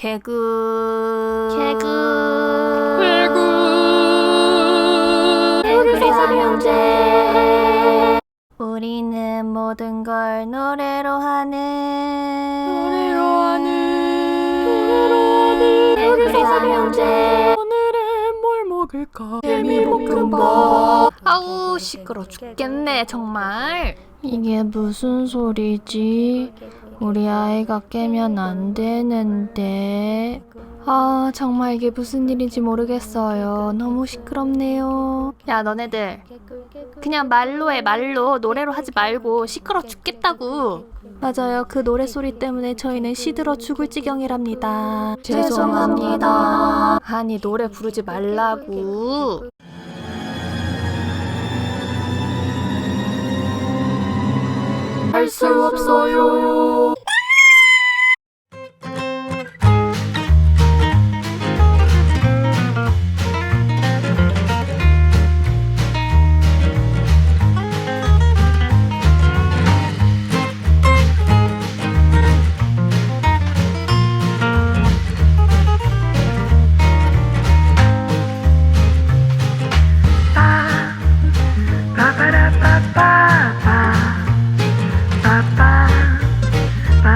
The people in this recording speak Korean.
개구 개구 개구리 삼형제. 우리는 모든 걸 노래로 하는. 노래로 하는. 노래로 하는. 개구리 삼형제. 오늘은 뭘 먹을까? 개미볶음밥. 아우 시끄러 죽겠네 정말. 이게 무슨 소리지? 우리 아이가 깨면 안 되는데. 아, 정말 이게 무슨 일인지 모르겠어요. 너무 시끄럽네요. 야 너네들 그냥 말로 해 말로 노래로 하지 말고 시끄러 죽겠다고 맞아요. 그 노래 소리 때문에 저희는 시들어 죽을 지경이랍니다. 죄송합니다 아니 노래 부르지 말라고 수 없어요. Ba, ba, ba, da, ba, ba.